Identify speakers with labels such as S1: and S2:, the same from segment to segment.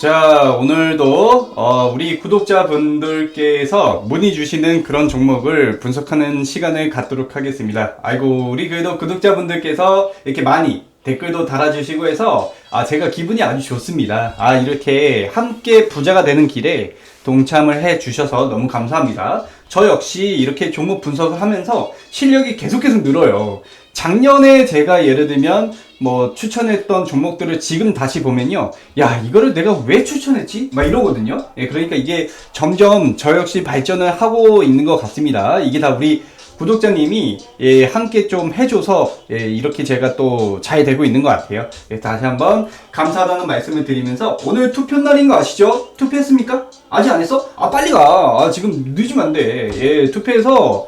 S1: 자, 오늘도 어, 우리 구독자분들께서 문의 주시는 그런 종목을 분석하는 시간을 갖도록 하겠습니다. 아이고, 우리 그래도 구독자분들께서 이렇게 많이 댓글도 달아주시고 해서 아, 제가 기분이 아주 좋습니다. 아, 이렇게 함께 부자가 되는 길에 동참을 해 주셔서 너무 감사합니다. 저 역시 이렇게 종목 분석을 하면서 실력이 계속 계속 늘어요. 작년에 제가 예를 들면 뭐 추천했던 종목들을 지금 다시 보면요. 야, 이거를 내가 왜 추천했지? 막 이러거든요. 예, 그러니까 이게 점점 저 역시 발전을 하고 있는 것 같습니다. 이게 다 우리 구독자님이 예, 함께 좀 해줘서 예, 이렇게 제가 또 잘 되고 있는 것 같아요. 예, 다시 한번 감사하다는 말씀을 드리면서 오늘 투표 날인 거 아시죠? 투표했습니까? 아직 안 했어? 아 빨리 가. 아, 지금 늦으면 안 돼. 예, 투표해서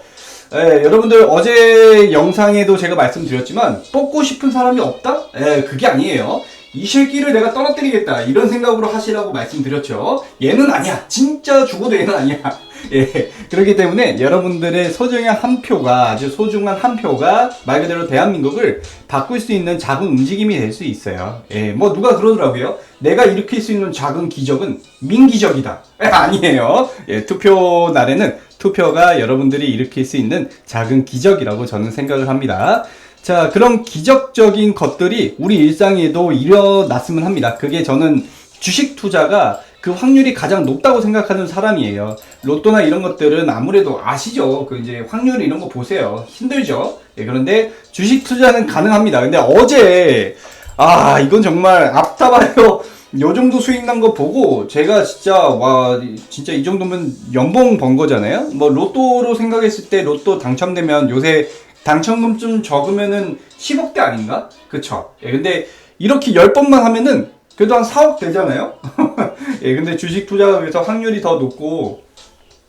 S1: 예, 여러분들 어제 영상에도 제가 말씀드렸지만 뽑고 싶은 사람이 없다? 예, 그게 아니에요. 이 새끼를 내가 떨어뜨리겠다 이런 생각으로 하시라고 말씀드렸죠. 얘는 아니야. 진짜 죽어도 얘는 아니야. 예, 그렇기 때문에 여러분들의 소중한 한 표가 아주 소중한 한 표가 말 그대로 대한민국을 바꿀 수 있는 작은 움직임이 될 수 있어요. 예, 뭐 누가 그러더라고요. 내가 일으킬 수 있는 작은 기적은 민기적이다. 예, 아니에요. 예, 투표 날에는 투표가 여러분들이 일으킬 수 있는 작은 기적이라고 저는 생각을 합니다. 자, 그런 기적적인 것들이 우리 일상에도 일어났으면 합니다. 그게 저는 주식 투자가 그 확률이 가장 높다고 생각하는 사람이에요. 로또나 이런 것들은 아무래도 아시죠? 그 이제 확률 이런 거 보세요. 힘들죠? 예, 그런데 주식 투자는 가능합니다. 근데 어제, 아, 이건 정말 앞다봐요. 요 정도 수익 난 거 보고 제가 진짜 와 진짜 이 정도면 연봉 번 거잖아요. 뭐 로또로 생각했을 때 로또 당첨되면 요새 당첨금 좀 적으면은 10억대 아닌가? 그쵸? 예, 근데 이렇게 10번만 하면은 그래도 한 4억 되잖아요? 예, 근데 주식 투자가 그래서 확률이 더 높고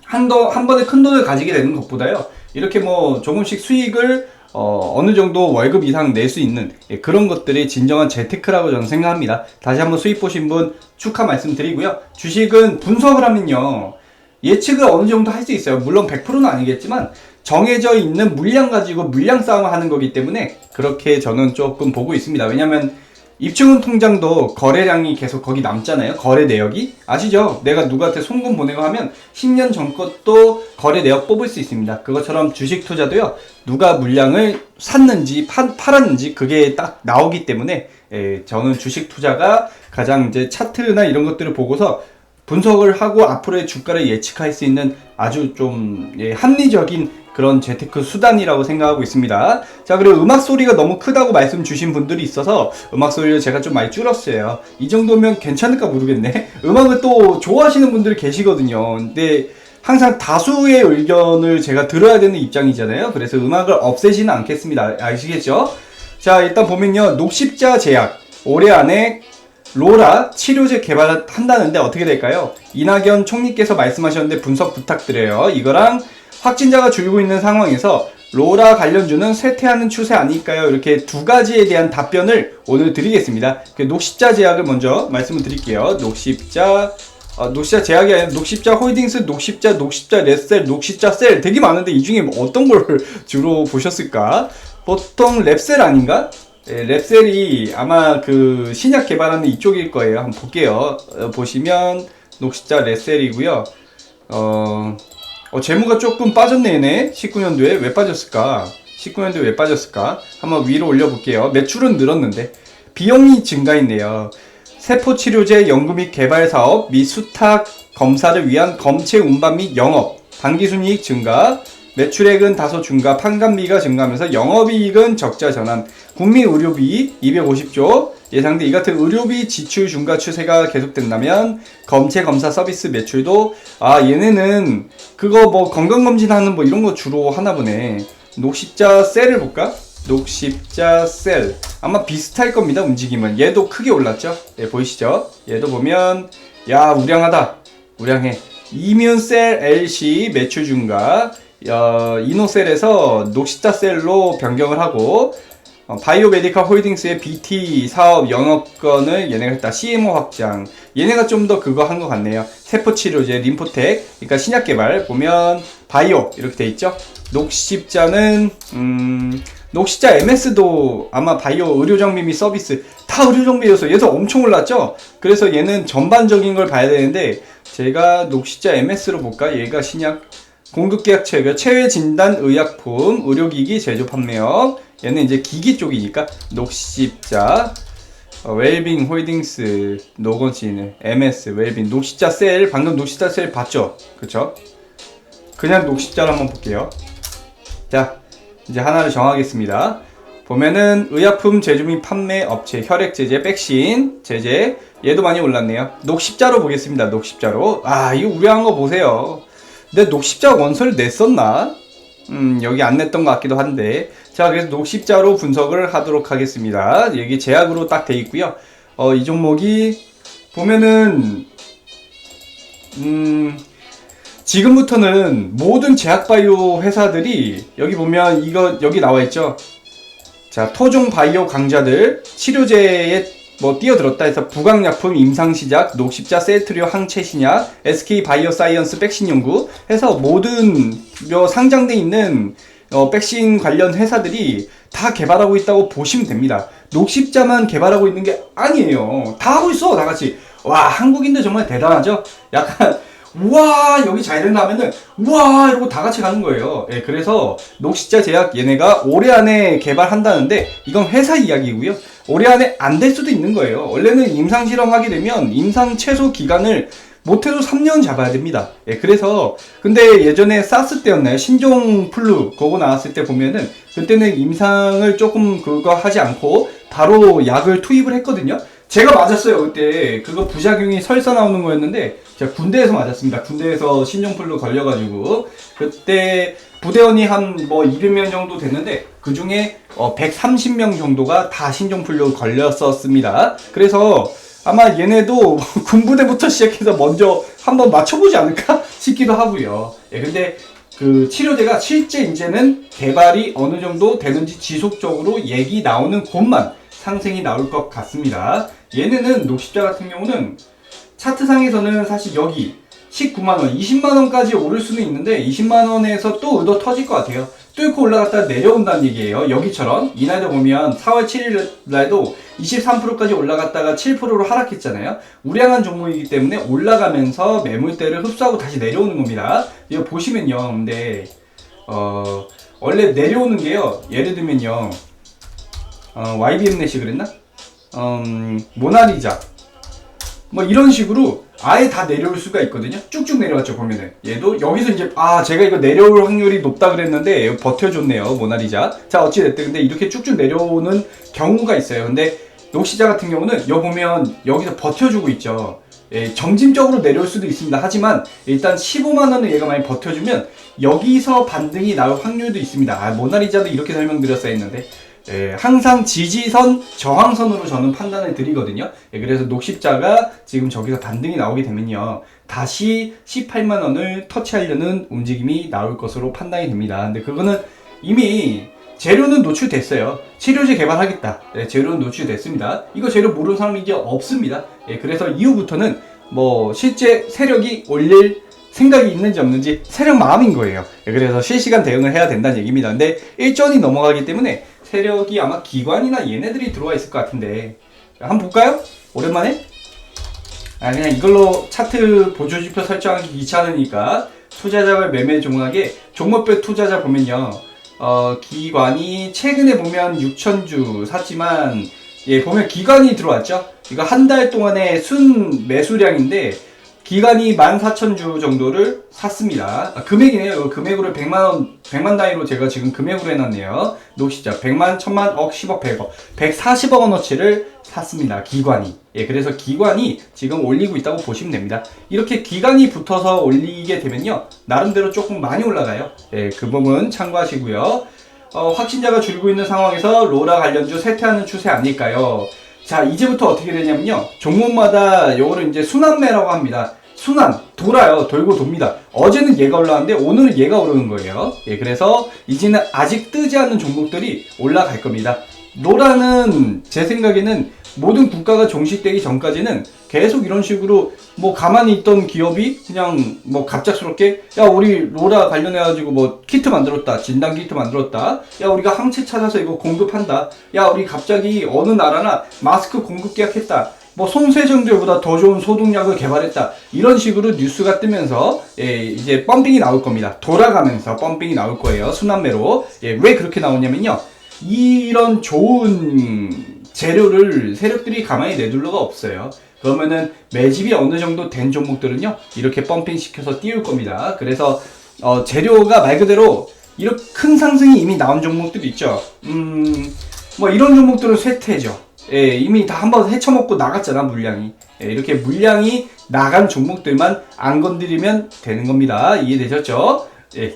S1: 한, 더, 한 번에 큰 돈을 가지게 되는 것보다요. 이렇게 뭐 조금씩 수익을 어, 어느 정도 월급 이상 낼 수 있는 예, 그런 것들이 진정한 재테크라고 저는 생각합니다. 다시 한번 수익 보신 분 축하 말씀드리고요. 주식은 분석을 하면요. 예측을 어느 정도 할 수 있어요. 물론 100%는 아니겠지만 정해져 있는 물량 가지고 물량 싸움을 하는 거기 때문에 그렇게 저는 조금 보고 있습니다. 왜냐면 입증은 통장도 거래량이 계속 거기 남잖아요. 거래 내역이. 아시죠? 내가 누구한테 송금 보내고 하면 10년 전 것도 거래 내역 뽑을 수 있습니다. 그것처럼 주식 투자도요. 누가 물량을 샀는지 파, 팔았는지 그게 딱 나오기 때문에 예, 저는 주식 투자가 가장 이제 차트나 이런 것들을 보고서 분석을 하고 앞으로의 주가를 예측할 수 있는 아주 좀 예, 합리적인 그런 재테크 수단이라고 생각하고 있습니다. 자, 그리고 음악 소리가 너무 크다고 말씀 주신 분들이 있어서 음악 소리를 제가 좀 많이 줄였어요. 이 정도면 괜찮을까 모르겠네. 음악을 또 좋아하시는 분들이 계시거든요. 근데 항상 다수의 의견을 제가 들어야 되는 입장이잖아요. 그래서 음악을 없애지는 않겠습니다. 아시겠죠? 자, 일단 보면요. 녹십자 제약. 올해 안에 로라 치료제 개발을 한다는데 어떻게 될까요? 이낙연 총리께서 말씀하셨는데 분석 부탁드려요. 이거랑 확진자가 줄고 있는 상황에서 로라 관련주는 쇠퇴하는 추세 아닐까요? 이렇게 두 가지에 대한 답변을 오늘 드리겠습니다. 그 녹십자 제약을 먼저 말씀을 드릴게요. 녹십자 어, 녹십자 제약이 아니라 녹십자 홀딩스, 녹십자, 녹십자 레셀, 녹십자 셀 되게 많은데 이 중에 뭐 어떤 걸 주로 보셨을까? 보통 랩셀 아닌가? 네, 랩셀이 아마 그 신약 개발하는 이쪽일 거예요. 한번 볼게요. 어, 보시면 녹십자 랩셀이고요. 어, 어, 재무가 조금 빠졌네, 얘네. 19년도에. 왜 빠졌을까? 19년도에 왜 빠졌을까? 한번 위로 올려볼게요. 매출은 늘었는데. 비용이 증가했네요. 세포치료제 연구 및 개발 사업 및 수탁 검사를 위한 검체 운반 및 영업, 당기순이익 증가, 매출액은 다소 증가, 판관비가 증가하면서 영업이익은 적자 전환, 국민 의료비 250조, 예상돼 이 같은 의료비 지출 증가 추세가 계속된다면 검체 검사 서비스 매출도 아 얘네는 그거 뭐 건강검진 하는 뭐 이런 거 주로 하나 보네. 녹십자 셀을 볼까? 녹십자 셀. 아마 비슷할 겁니다 움직임은. 얘도 크게 올랐죠? 예 보이시죠? 얘도 보면 야 우량하다. 우량해. 이뮨셀 LC 매출 증가 어, 이노셀에서 녹십자 셀로 변경을 하고 어, 바이오메디카 홀딩스의 BT 사업 영업권을 얘네가 했다. CMO 확장. 얘네가 좀 더 그거 한 것 같네요. 세포치료제, 림포텍. 그러니까 신약 개발. 보면 바이오 이렇게 돼 있죠. 녹십자는 음, 녹시자 MS도 아마 바이오 의료 정비 및 서비스 다 의료 정비였어. 얘도 엄청 올랐죠. 그래서 얘는 전반적인 걸 봐야 되는데 제가 녹시자 MS로 볼까? 얘가 신약 공급 계약 체계 체외 진단 의약품 의료기기 제조 판매업 얘는 이제 기기 쪽이니까 녹십자 어, 웰빙 홀딩스 노건씨는 MS 웰빙 녹십자 셀 방금 녹십자 셀 봤죠? 그쵸? 그냥 녹십자를 한번 볼게요. 자 이제 하나를 정하겠습니다. 보면은 의약품 제조 및 판매 업체 혈액 제제 백신 제제 얘도 많이 올랐네요. 녹십자로 보겠습니다. 녹십자로 아 이거 우려한 거 보세요. 근데 녹십자 원서를 냈었나? 음 여기 안 냈던 것 같기도 한데 자 그래서 녹십자로 분석을 하도록 하겠습니다. 여기 제약으로 딱 돼 있고요. 어 이 종목이 보면은 음 지금부터는 모든 제약바이오 회사들이 여기 보면 이거 여기 나와 있죠. 자, 토종 바이오 강자들 치료제에 뭐 뛰어들었다 해서 부강약품 임상시작, 녹십자 셀트리오 항체신약, SK 바이오사이언스 백신 연구 해서 모든 요 상장돼 있는 어, 백신 관련 회사들이 다 개발하고 있다고 보시면 됩니다. 녹십자만 개발하고 있는 게 아니에요. 다 하고 있어, 다 같이. 와, 한국인들 정말 대단하죠? 약간 우와 여기 잘 된다면은 우와 이러고 다 같이 가는 거예요. 예, 그래서 녹시자 제약 얘네가 올해 안에 개발한다는데 이건 회사 이야기고요. 올해 안에 안 될 수도 있는 거예요. 원래는 임상 실험하게 되면 임상 최소 기간을 못해도 3년 잡아야 됩니다. 예, 그래서 근데 예전에 사스 때였나요? 신종 플루 그거 나왔을 때 보면은 그때는 임상을 조금 그거 하지 않고 바로 약을 투입을 했거든요. 제가 맞았어요 그때 그거 부작용이 설사 나오는 거였는데 제가 군대에서 맞았습니다 군대에서 신종플루 걸려가지고 그때 부대원이 한 뭐 200명 정도 됐는데 그 중에 어 130명 정도가 다 신종플루 걸렸었습니다 그래서 아마 얘네도 군부대부터 시작해서 먼저 한번 맞춰보지 않을까 싶기도 하고요 예 근데 그 치료제가 실제 이제는 개발이 어느 정도 되는지 지속적으로 얘기 나오는 곳만 상승이 나올 것 같습니다. 얘네는 녹십자 같은 경우는 차트상에서는 사실 여기 19만원, 20만원까지 오를 수는 있는데 20만원에서 또 의도 터질 것 같아요. 뚫고 올라갔다 내려온다는 얘기예요. 여기처럼 이날도 보면 4월 7일 날도 23%까지 올라갔다가 7%로 하락했잖아요. 우량한 종목이기 때문에 올라가면서 매물대를 흡수하고 다시 내려오는 겁니다. 이거 보시면요. 근데 어 원래 내려오는 게요. 예를 들면요. 어, YBM 넷이 그랬나? 음, 모나리자. 뭐 이런 식으로 아예 다 내려올 수가 있거든요. 쭉쭉 내려왔죠, 보면은. 얘도 여기서 이제, 아, 제가 이거 내려올 확률이 높다 그랬는데 버텨줬네요, 모나리자. 자, 어찌 됐든. 근데 이렇게 쭉쭉 내려오는 경우가 있어요. 근데 녹시자 같은 경우는 여기 보면 여기서 버텨주고 있죠. 예, 점진적으로 내려올 수도 있습니다. 하지만 일단 15만 원을 얘가 많이 버텨주면 여기서 반등이 나올 확률도 있습니다. 아, 모나리자도 이렇게 설명드렸어야 했는데. 예, 항상 지지선, 저항선으로 저는 판단을 드리거든요. 예, 그래서 녹십자가 지금 저기서 반등이 나오게 되면요. 다시 18만원을 터치하려는 움직임이 나올 것으로 판단이 됩니다. 근데 그거는 이미 재료는 노출됐어요. 치료제 개발하겠다. 예, 재료는 노출됐습니다. 이거 재료 모르는 사람이 이제 없습니다. 예, 그래서 이후부터는 뭐 실제 세력이 올릴 생각이 있는지 없는지 세력 마음인 거예요. 예, 그래서 실시간 대응을 해야 된다는 얘기입니다. 근데 일전이 넘어가기 때문에 세력이 아마 기관이나 얘네들이 들어와 있을 것 같은데 한번 볼까요? 오랜만에? 아 그냥 이걸로 차트 보조지표 설정하기 귀찮으니까 투자자별 매매 종목에 종목별 투자자 보면요 어 기관이 최근에 보면 6천주 샀지만 예 보면 기관이 들어왔죠 이거 한 달 동안의 순 매수량인데 기간이 14,000주 정도를 샀습니다. 아, 금액이네요. 금액으로 100만원, 100만 단위로 제가 지금 금액으로 해놨네요. 녹시자 100만, 1000만, 억, 10억, 100억. 140억 원어치를 샀습니다. 기관이. 예, 그래서 기관이 지금 올리고 있다고 보시면 됩니다. 이렇게 기관이 붙어서 올리게 되면요. 나름대로 조금 많이 올라가요. 예, 그 부분 참고하시고요. 어, 확진자가 줄고 있는 상황에서 로라 관련주 쇠퇴하는 추세 아닐까요? 자, 이제부터 어떻게 되냐면요. 종목마다 요거를 이제 순환매라고 합니다. 순환, 돌아요. 돌고 돕니다. 어제는 얘가 올라왔는데 오늘은 얘가 오르는 거예요. 예, 그래서 이제는 아직 뜨지 않는 종목들이 올라갈 겁니다. 로라는 제 생각에는 모든 국가가 종식되기 전까지는 계속 이런 식으로 뭐 가만히 있던 기업이 그냥 뭐 갑작스럽게 야 우리 로라 관련해 가지고 뭐 키트 만들었다 진단 키트 만들었다. 야 우리가 항체 찾아서 이거 공급한다. 야 우리 갑자기 어느 나라나 마스크 공급 계약했다. 뭐 손세정제보다 더 좋은 소독약을 개발했다. 이런 식으로 뉴스가 뜨면서 예, 이제 펌핑이 나올 겁니다. 돌아가면서 펌핑이 나올 거예요. 순환매로. 예, 왜 그렇게 나오냐면요 이런 좋은 재료를 세력들이 가만히 내둘 리가 없어요. 그러면은 매집이 어느 정도 된 종목들은요 이렇게 펌핑 시켜서 띄울 겁니다. 그래서 어, 재료가 말 그대로 이렇게 큰 상승이 이미 나온 종목들 있죠. 음, 뭐 이런 종목들은 쇠퇴죠. 예, 이미 다 한번 헤쳐먹고 나갔잖아 물량이. 예, 이렇게 물량이 나간 종목들만 안 건드리면 되는 겁니다. 이해되셨죠? 예.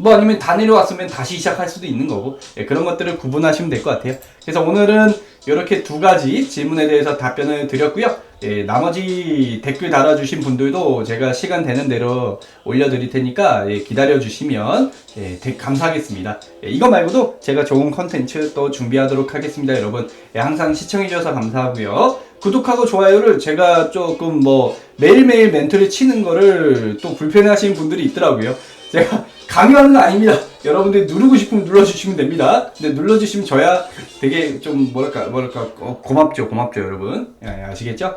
S1: 뭐 아니면 다 내려왔으면 다시 시작할 수도 있는 거고 예, 그런 것들을 구분하시면 될 것 같아요. 그래서 오늘은 이렇게 두 가지 질문에 대해서 답변을 드렸고요. 예, 나머지 댓글 달아주신 분들도 제가 시간 되는 대로 올려드릴 테니까 예, 기다려주시면 예, 되게 감사하겠습니다. 예, 이거 말고도 제가 좋은 컨텐츠 또 준비하도록 하겠습니다, 여러분. 예, 항상 시청해주셔서 감사하고요. 구독하고 좋아요를 제가 조금 뭐 매일매일 멘트를 치는 거를 또 불편해하시는 분들이 있더라고요. 제가 강요하는 거 아닙니다. 여러분들이 누르고 싶으면 눌러주시면 됩니다. 근데 눌러주시면 저야 되게 좀 뭐랄까 뭐랄까 어, 고맙죠, 고맙죠, 여러분. 예, 예, 아시겠죠?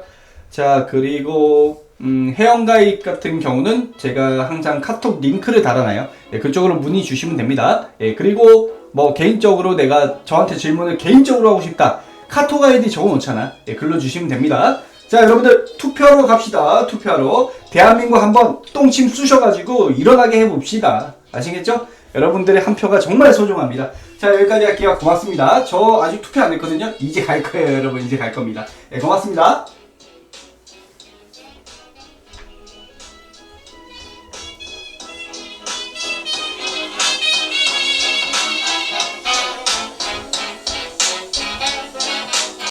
S1: 자 그리고 음, 회원가입 같은 경우는 제가 항상 카톡 링크를 달아놔요. 예, 그쪽으로 문의 주시면 됩니다. 예, 그리고 뭐 개인적으로 내가 저한테 질문을 개인적으로 하고 싶다. 카톡 아이디 적어놓잖아. 예, 글로 주시면 됩니다. 자, 여러분들 투표하러 갑시다. 투표하러. 대한민국 한번 똥침 쑤셔가지고 일어나게 해봅시다. 아시겠죠? 여러분들의 한 표가 정말 소중합니다. 자, 여기까지 할게요. 고맙습니다. 저 아직 투표 안 했거든요. 이제 갈 거예요, 여러분. 이제 갈 겁니다. 예, 고맙습니다.